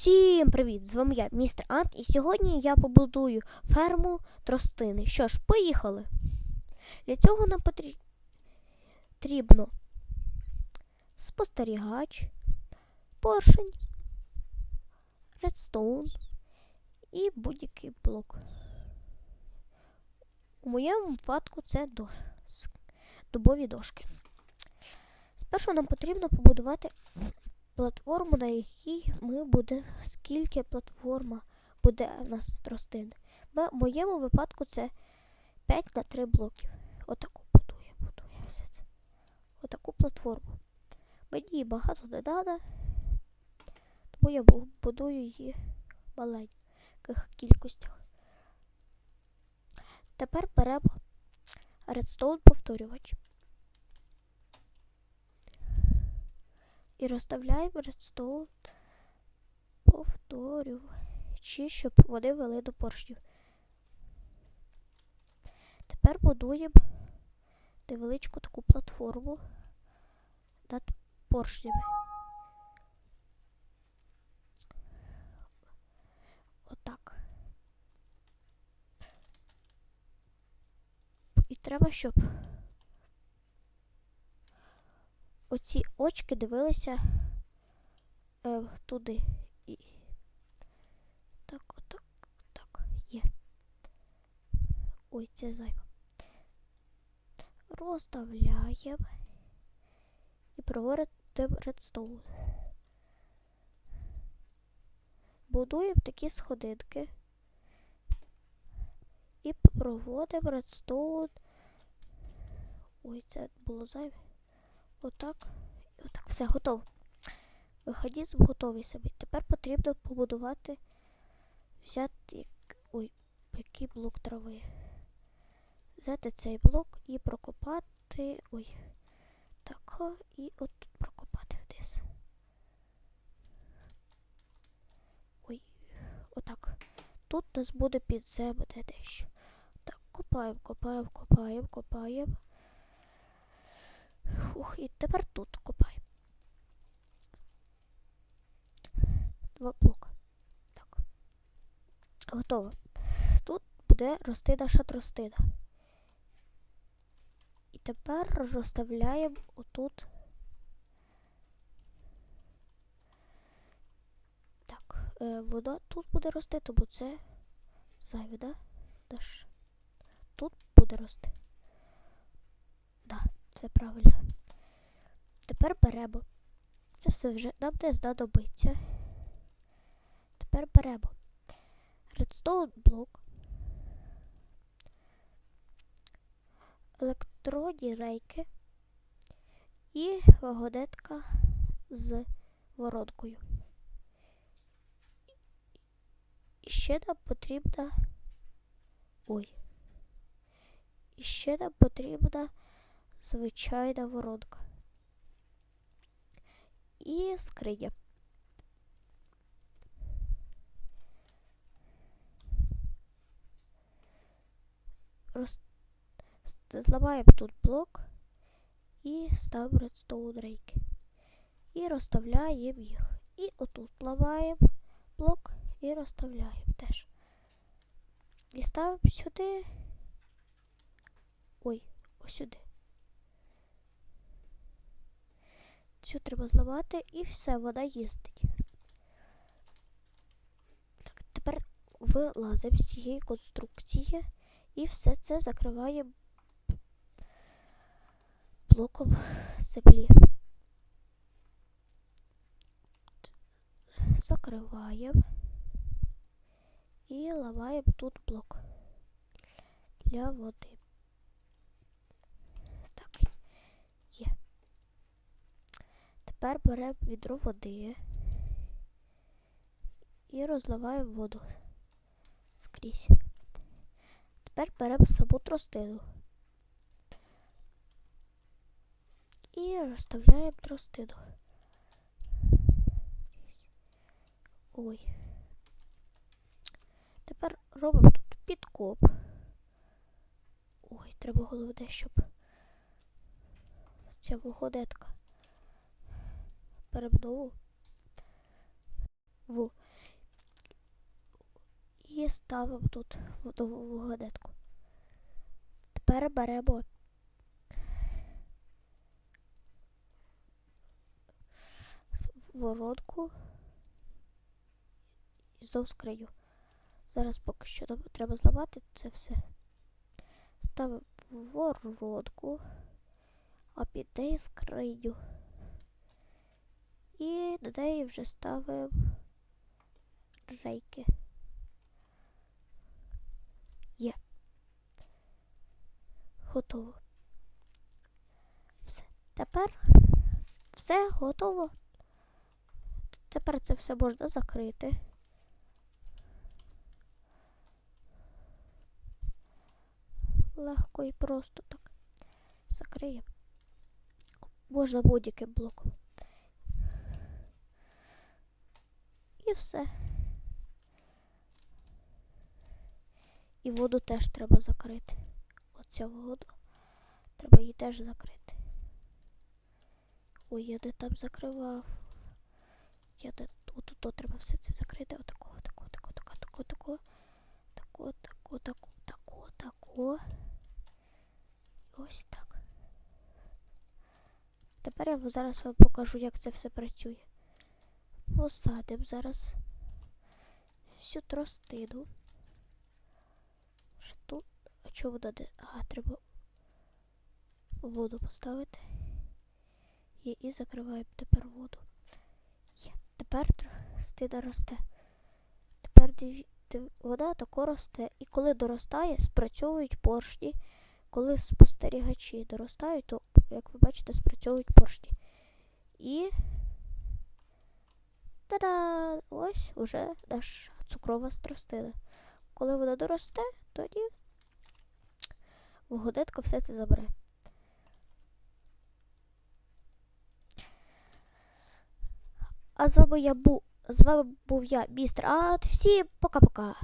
Усім привіт! З вами я, містер Ант, і сьогодні я побудую ферму тростини. Що ж, поїхали. Для цього нам потрібно спостерігач, поршень, редстоун і будь-який блок. У моєму випадку це дубові дошки. Спершу нам потрібно побудувати платформу, на якій ми буде, скільки платформа буде у нас тростин. В моєму випадку це 5 на 3 блоків. Отаку будує, будує все це. Отаку платформу. Мені багато не треба, тому я бу- будую її маленьких кількостях. Тепер беремо редстоун повторювач. І розставляємо редстоун повторювачі, щоб вони вели до поршнів. Тепер будуємо невеличку таку платформу над поршнями. Отак. І треба, щоб оці очки дивилися е, туди. І... Так, отак, так, є. Ой, це зайво. Розставляємо і проводимо редстоун. Будуємо такі сходинки і проводимо редстоун. Ой, це було зайве. Отак. І отак. Все готово. Механізм готовий собі. Тепер потрібно побудувати, взяти ой, який блок трави. Взяти цей блок і прокопати. Ой. Так, і от тут прокопати вниз. Ой, отак. Тут нас буде підземне дещо. Так, копаємо, копаємо, копаємо, копаємо. Ух, і тепер тут копаємо. Два блока. Так. Готово. Тут буде рости наша тростина. І тепер розставляємо отут. Так, е, вода тут буде рости, тому це зайве, да? Тут буде рости. Да, це правильно. Тепер беремо. Це все вже нам не знадобиться. Тепер беремо редстоун блок, електронні рейки і вагонетка з воронкою. І ще нам потрібна. Ой. І ще нам потрібна звичайна воронка. І скриня. Роз... Зламаємо тут блок і ставимо редстоун рейки. І розставляємо їх. І отут ламаємо блок і розставляємо теж. І ставимо сюди. Ой, ось сюди. Цю треба зламати і все, вона їздить. Так, тепер вилазимо з цієї конструкції і все це закриваємо блоком землі. Закриваємо і ламаємо тут блок для води. Так, є. Тепер беремо відро води і розливаємо воду скрізь. Тепер беремо саму тростину і розставляємо тростину. Ой. Тепер робимо тут підкоп. Ой, треба головне, щоб ця вагонетка перебудову. Во. ставимо тут в в- в. Тепер беремо воронку і знов скриню. Зараз поки що треба зламати це все. Ставимо воронку, а під неї скриню. І на неї вже ставимо рейки. Є. Готово. Все. Тепер все готово. Тепер це все можна закрити. Легко і просто так. Закриємо. Можна будь-яким блоком. І все. І воду теж треба закрити. Оця вода. Треба її теж закрити. Ой, я де там закривав. Я де тут, тут треба все це закрити. Отако, отако, отако, отако, отако, отако. Тако, тако, тако, тако, тако. Ось так. Тепер я зараз вам покажу, як це все працює. Посадимо зараз всю тростину. Що тут? А чого вода де? Ага, треба воду поставити. І, і закриваємо тепер воду. Є. Тепер тростина росте. Тепер диві... див- вода тако росте. І коли доростає, спрацьовують поршні. Коли спостерігачі доростають, то, як ви бачите, спрацьовують поршні. І. Та-да! Ось уже наш цукрова стростила. Коли вона доросте, тоді вагонетка все це забере. А з вами я був з вами був я, містер Ад. Всім пока-пока.